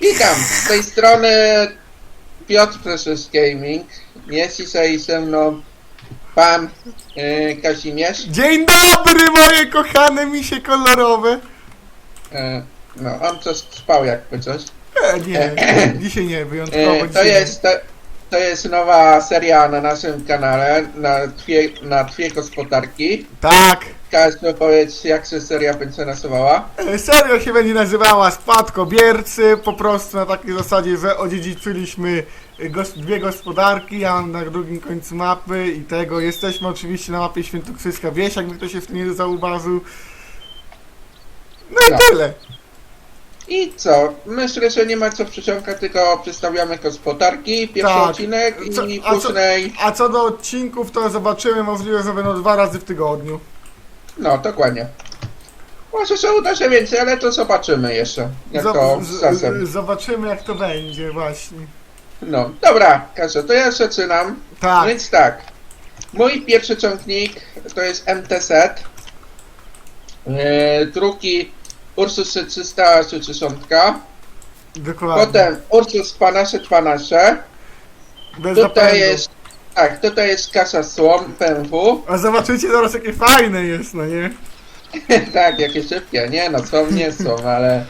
Witam, z tej strony Piotr Precious Gaming. Jest dzisiaj ze mną pan e, Kazimierz. Dzień dobry, moje kochane misie kolorowe! E, no, on coś spał jakby coś. E, nie, dzisiaj nie, wyjątkowo E, to, dzisiaj jest, to, to jest nowa seria na naszym kanale, na dwie, na dwie gospodarki. Tak, Każdy powiedz, jak się seria będzie nazywała. e, serio się będzie nazywała Spadkobiercy, po prostu na takiej zasadzie, że odziedziczyliśmy e, gos dwie gospodarki, ja mam na drugim końcu mapy i tego. Jesteśmy oczywiście na mapie Świętokrzyska Wieś, jakby ktoś jeszcze nie zauważył. No i Tak. tyle. I co? Myślę, że nie ma co przyciągać, tylko przedstawiamy gospodarki, pierwszy Tak. odcinek Co- i a co- później... A co do odcinków, to zobaczymy, możliwe, że będą dwa razy w tygodniu. No, dokładnie. Może się uda się więcej, ale to zobaczymy jeszcze, jak to Zob- z z- czasem. z- Zobaczymy jak to będzie właśnie. No, dobra, Kasia, to ja zaczynam. Tak, Więc tak, mój pierwszy ciągnik to jest MTZ. Yy, drugi Ursus 360. dokładnie. Potem Ursus 1212. Bez Tutaj zapędu. jest, tak, tutaj jest kasa słom BMW. A zobaczycie zaraz jakie fajne jest, no nie? tak, jakie szybkie, nie no, są, nie są, ale...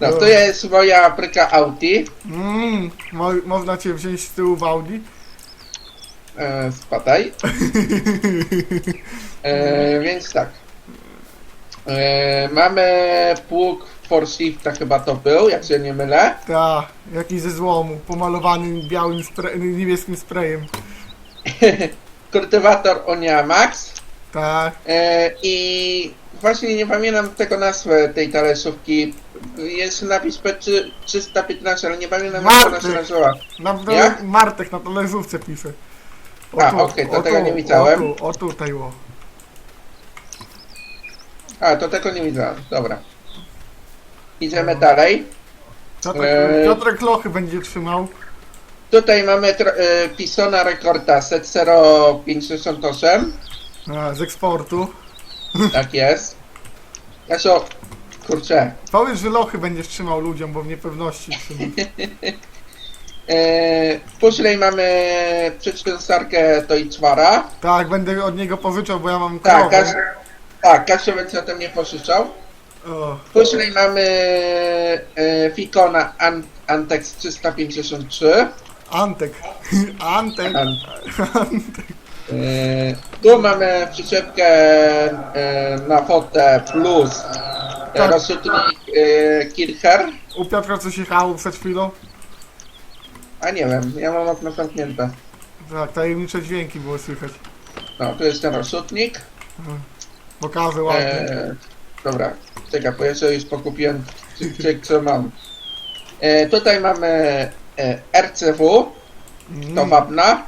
No, to jest moja bryka Audi. Mmm, mo można cię wziąć z tyłu w Audi? E, spadaj. E, więc tak. E, mamy pług Forshifta chyba to był, jak się nie mylę. Ta, jakiś ze złomu, pomalowany białym, spre niebieskim sprayem. Kultywator Onia Max. Tak, E, I właśnie nie pamiętam tego nazwy tej talerzówki. Jest napis P315, ale nie pamiętam jak ona się nazywa. na, na, Jak? Martek na talerzówce pisze. A, okej, to tego nie widziałem. O, tu, o tutaj, o. A, to tego nie widziałem, dobra. Idziemy dalej. Piotrek, Eee. Piotrek Lochy będzie trzymał. Tutaj mamy e, Pisona Recorda Set 058. A, z eksportu. Tak jest. Kasio, kurczę. Powiedz, że Lochy będziesz trzymał ludziom, bo w niepewności trzyma. E, później mamy przedstawicielkę Deutschwara. Tak, będę od niego pożyczał, bo ja mam Tak, krowę. Tak, Kasio będzie ode mnie pożyczał. O, Później mamy e, Ficona An- Antex 353. Antek. Antek. An- e, tu mamy przyczepkę e, na fotę plus e, Tak. rozrzutnik e, Kircher. U Piotra coś jechało przed chwilą. A nie wiem, ja mam okno zamknięte. Tak, tajemnicze dźwięki było słychać. No, tu jest ten rozrzutnik. Pokażę ładnie. E, dobra, czekaj, bo ja sobie już pokupiłem czy, czy, co mam. E, tutaj mamy e, RCW, to Mm, wapna.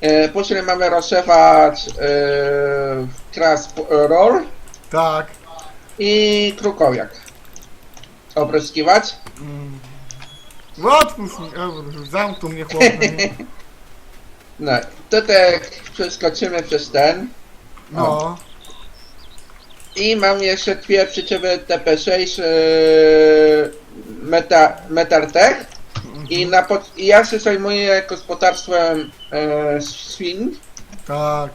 E, później mamy rozszewacz e, Roll tak. i krukowiak. Opryskiwacz. Mm. No Otwórz mi, e, zamknął mnie no? No, tutaj przeskoczymy przez ten. No. I mam jeszcze dwie przyczepy TP6 e, Meta, Metartech. I, na pod, I ja się zajmuję gospodarstwem e, świń. Tak.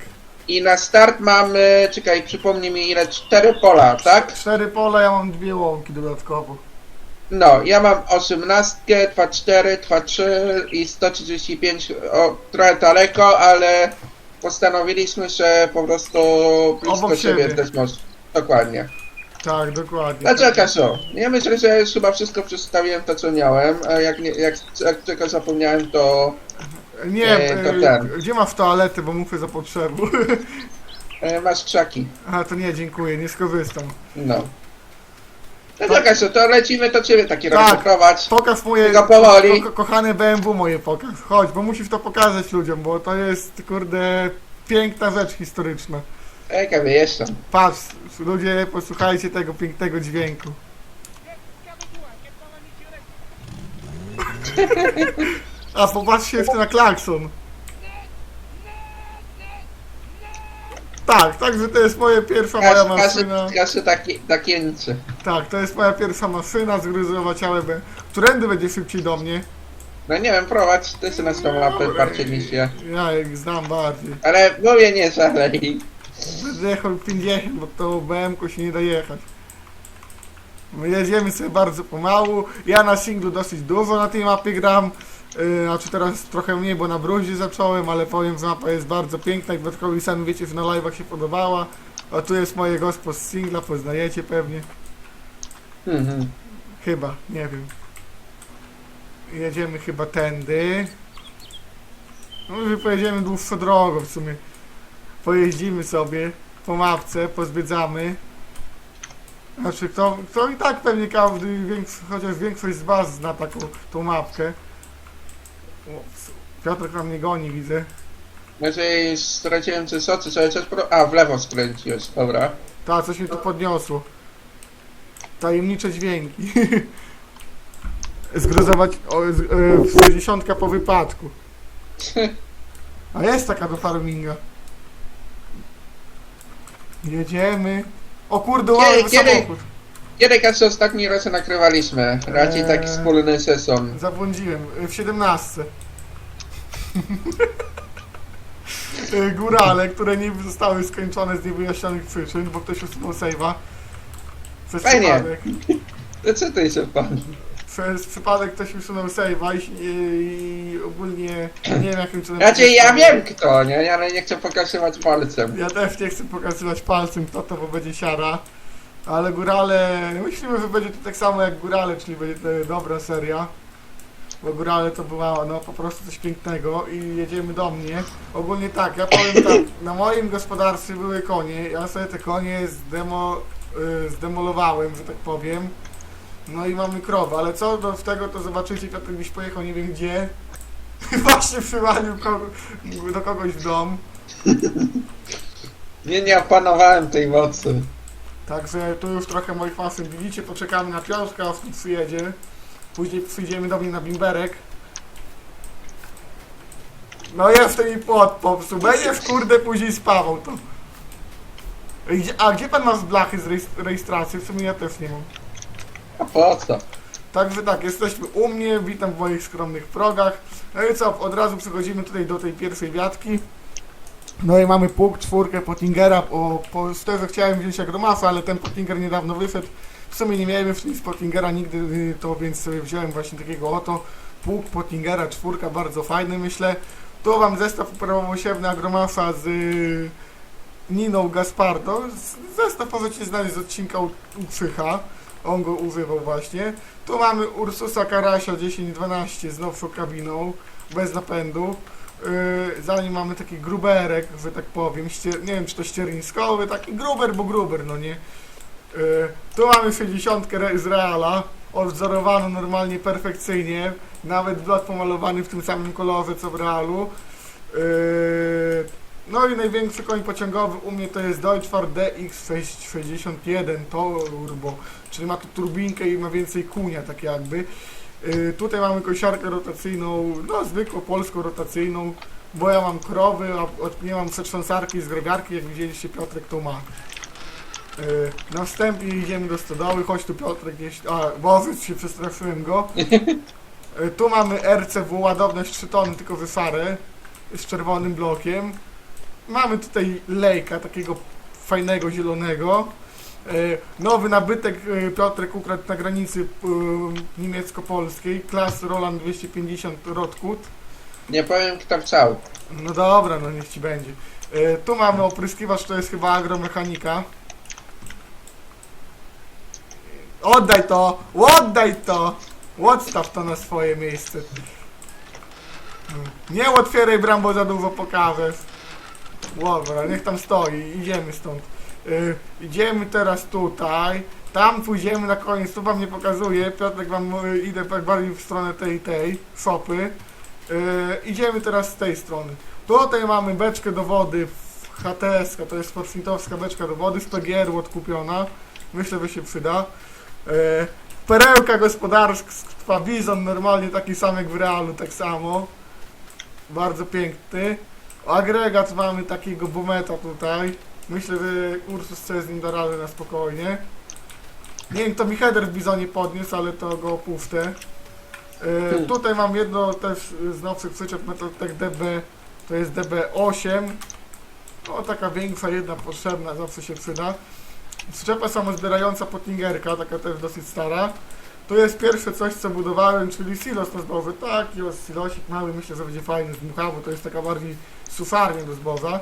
I na start mamy, czekaj, przypomnij mi ile, cztery pola, tak? Cztery pola, ja mam dwie łąki dodatkowo. No, ja mam 18, 2,4, 2,3 i 135, o, trochę daleko, ale postanowiliśmy, że po prostu blisko Obok siebie siebie. też może. Dokładnie. Tak, dokładnie. Dlaczego Kasio? Ja myślę, że już chyba wszystko przedstawiłem to co miałem, a jak, nie, jak, jak tylko zapomniałem to Nie, e, to e, ten. gdzie masz toaletę, bo muszę za potrzeby. e, masz krzaki. A to nie, dziękuję, nie skorzystam. No. No to Kasio, to lecimy do ciebie taki Tak. tak. prowadź. Pokaż moje Tylko powoli. ko kochane BMW moje pokaż. Chodź, bo musisz to pokazać ludziom, bo to jest kurde piękna rzecz historyczna. Ej, wyjeżdżam. Patrz, ludzie, posłuchajcie tego pięknego dźwięku. A popatrzcie jeszcze na klakson. Tak, także to jest moja pierwsza moja maszyna. każdy taki, takieńczy. Tak, to jest moja pierwsza maszyna zgryzowaciałe. Którędy będzie szybciej do mnie? No nie wiem, prowadź, ty sobie na tą mapę bardziej niż ja. Ja ich znam bardziej. Ale mówię nie szalej. Będę jechał 50, bo to BM-ku się nie da jechać. My jedziemy sobie bardzo pomału. Ja na singlu dosyć dużo na tej mapie gram. Yy, znaczy teraz trochę mniej, bo na bruździe zacząłem, ale powiem, że mapa jest bardzo piękna i Bartkowi sami wiecie, że na live'ach się podobała. A tu jest moje gospo z singla, poznajecie pewnie. Mhm. Chyba, nie wiem. Jedziemy chyba tędy. No my pojedziemy dłuższą drogą w sumie. Pojeździmy sobie po mapce, pozwiedzamy. Znaczy, kto, kto i tak pewnie każdy, chociaż większość z was zna taką tą mapkę. Ups. Piotrek nam nie goni, widzę. Już straciłem czy co, czy cały czas pro... A, w lewo skręciłeś, dobra. Ta, coś mi tu podniosło. Tajemnicze dźwięki. Zgruzować o, z, e, 60 po wypadku. A jest taka do farminga. Jedziemy. O kurde, Kiedy- mamy kiedy- samochód. Kiedy Kaczy ostatni raz nagrywaliśmy? Raczej taki Eee. wspólny sezon. Zabłądziłem. E, W 17. E, Górale, które nie zostały skończone z niewyjaśnionych przyczyn, bo ktoś usunął save'a. Przez Fajnie. przypadek. To co ty się pan? Przez przypadek ktoś usunął save'a i, i ogólnie nie wiem jakim cudem... Raczej ja wiem kto, nie? Ale nie chcę pokazywać palcem. Ja też nie chcę pokazywać palcem kto to, bo będzie siara. Ale Górale, myślimy, że będzie to tak samo jak Górale, czyli będzie to dobra seria. Bo Górale to była no po prostu coś pięknego i jedziemy do mnie. Ogólnie tak, ja powiem tak, na moim gospodarstwie były konie, ja sobie te konie zdemo, y, zdemolowałem, że tak powiem. No i mamy krowę, ale co do tego to zobaczycie, Piotr gdzieś pojechał nie wiem gdzie. Właśnie przywalił kogo, do kogoś w dom. Nie, nie opanowałem tej mocy. Także tu już trochę moich maszyn widzicie, poczekamy na Piotrka, aż tu przyjedzie. Później przyjdziemy do mnie na bimberek. No jeszcze mi płot popsuł, będziesz kurde później spawał to. Gdzie- A gdzie pan masz blachy z rejs- rejestracji? W sumie ja też nie mam. A po co? Także tak, jesteśmy u mnie, witam w moich skromnych progach. No i co, od razu przechodzimy tutaj do tej pierwszej wiatki. No i mamy pług, czwórkę Pottingera, o, po sterze chciałem wziąć Agromasa, ale ten Pottinger niedawno wyszedł. W sumie nie miałem jeszcze z Pottingera nigdy, to więc sobie wziąłem właśnie takiego oto. Pług Pottingera, czwórka, bardzo fajny myślę. Tu mam zestaw uprawowosiewny Agromasa z y, Niną Gaspardo. Zestaw możecie znaleźć z odcinka u, u Krzycha. On go używał właśnie. Tu mamy Ursusa Karasia 1012 z nowszą kabiną, bez napędu. Yy, za nim mamy taki gruberek, że tak powiem, nie wiem czy to ścierniskowy, taki gruber, bo gruber, no nie. Yy, tu mamy 60 re- z Reala, odwzorowany normalnie perfekcyjnie, nawet blok pomalowany w tym samym kolorze co w Realu. Yy, no i największy koń pociągowy u mnie to jest Deutschfahrt DX661 Turbo, czyli ma tu turbinkę i ma więcej kunia tak jakby. Yy, tutaj mamy kosiarkę rotacyjną, no zwykłą polską rotacyjną, bo ja mam krowy, a nie mam przetrząsarki z grobiarki, jak widzieliście Piotrek to ma. Yy, na wstępie idziemy do stodoły, chodź tu Piotrek, gdzieś, a wozyc się przestraszyłem go. Yy, tu mamy RCW, ładowność 3 tony, tylko wysarę, z czerwonym blokiem. Mamy tutaj lejka, takiego fajnego, zielonego. E, Nowy nabytek e, Piotrek ukradł na granicy e, niemiecko-polskiej, klas Roland 250 Rotkut. Nie powiem kto chciał. No dobra, no niech ci będzie. Tu mamy opryskiwacz, to jest chyba agromechanika. Oddaj to! Oddaj to! Odstaw to na swoje miejsce. Nie otwieraj bram, bo za dużo pokażesz. Dobra, niech tam stoi, idziemy stąd. Y, idziemy teraz tutaj, tam pójdziemy na koniec, tu wam nie pokazuję, Piotrek wam y, idę tak bardziej w stronę tej, tej, szopy. Y, idziemy teraz z tej strony. Tutaj mamy beczkę do wody, HTS, to jest forfintowska beczka do wody, z PGR-u odkupiona, myślę, że się przyda. Y, perełka gospodarstwa Bizon, normalnie taki sam jak w realu, tak samo. Bardzo piękny. Agregat mamy takiego bometa tutaj. Myślę, że Ursus sobie z nim da radę na spokojnie. Nie wiem, to mi header w bizonie podniósł, ale to go opuszczę. E, tutaj mam jedno też z nowszych przyczep Metaltech DB, to jest DB8. No taka większa, jedna potrzebna, zawsze się przyda. Przyczepa samozbierająca pottingerka, taka też dosyć stara. To jest pierwsze coś, co budowałem, czyli silos zboże. Taki o silosik mały, myślę, że będzie fajny z dmucha, bo to jest taka bardziej suszarnia do zboża.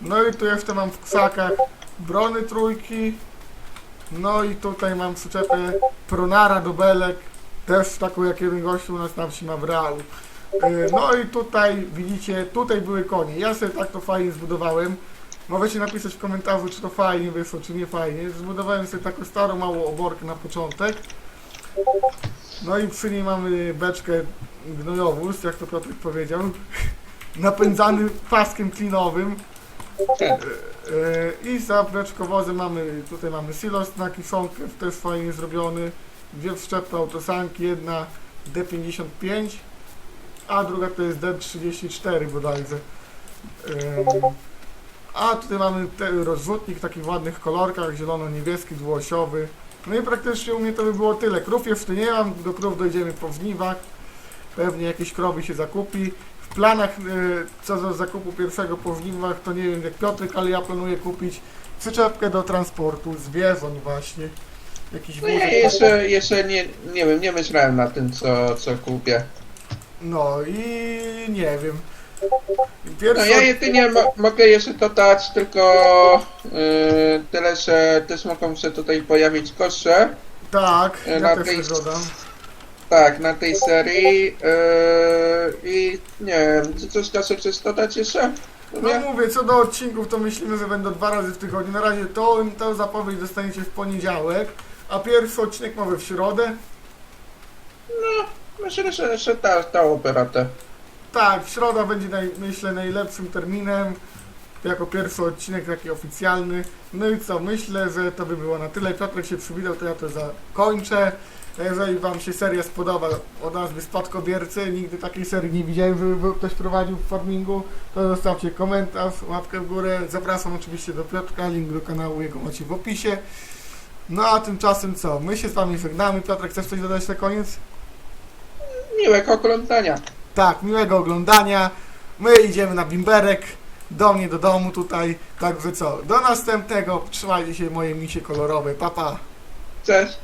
No i tu jeszcze mam w krzakach brony trójki. No i tutaj mam przyczepę Pronara do belek, też taką jak jeden gościu u nas na wsi ma w realu. Yy, No i tutaj widzicie, tutaj były konie. Ja sobie tak to fajnie zbudowałem. Możecie napisać w komentarzu, czy to fajnie wyszło, czy nie fajnie. Zbudowałem sobie taką starą, małą oborkę na początek. No i przy niej mamy beczkę gnojowóz, jak to Piotrek powiedział. Napędzany paskiem klinowym. E, I za beczkowozem mamy, tutaj mamy silos na kiszonkę, też fajnie zrobiony. Dwie wszczepy autosanki, jedna D55, a druga to jest D34 bodajże. Em, A tutaj mamy te, rozrzutnik w takich ładnych kolorkach, zielono-niebieski, dwuosiowy. No i praktycznie u mnie to by było tyle. Krów jeszcze nie mam, do krów dojdziemy po żniwach. Pewnie jakieś krowy się zakupi. W planach e, co do zakupu pierwszego po żniwach, to nie wiem jak Piotrek, ale ja planuję kupić przyczepkę do transportu zwierząt właśnie. Jakiś No ja wózek. jeszcze, jeszcze nie, nie wiem, nie myślałem na tym, co, co kupię. No i nie wiem. Pierwsza... No ja jedynie mo mogę jeszcze dodać tylko yy, tyle, że też mogą się tutaj pojawić kosze. Tak, e, ja też tej- dodam. Tak, na tej serii. Yy, I nie wiem, czy coś się coś dodać jeszcze? No mówię, co do odcinków, to myślimy, że będą dwa razy w tygodniu. Na razie to, tę zapowiedź dostaniecie w poniedziałek, a pierwszy odcinek mamy w środę. Myślę, że, że ta, ta operata. Tak, środa będzie, naj, myślę, najlepszym terminem. Jako pierwszy odcinek taki oficjalny. No i co, myślę, że to by było na tyle. Piotrek się przywitał, to ja to zakończę. Jeżeli Wam się seria spodoba o nazwie Spadkobiercy, nigdy takiej serii nie widziałem, żeby ktoś prowadził w farmingu, to zostawcie komentarz, łapkę w górę. Zapraszam oczywiście do Piotrka, link do kanału jego macie w opisie. No a tymczasem co, my się z Wami żegnamy. Piotrek, chcesz coś dodać na koniec? Miłego oglądania. Tak, miłego oglądania. My idziemy na bimberek. Do mnie, do domu tutaj. Także co, do następnego. Trzymajcie się moje misie kolorowe. Pa, pa. Cześć.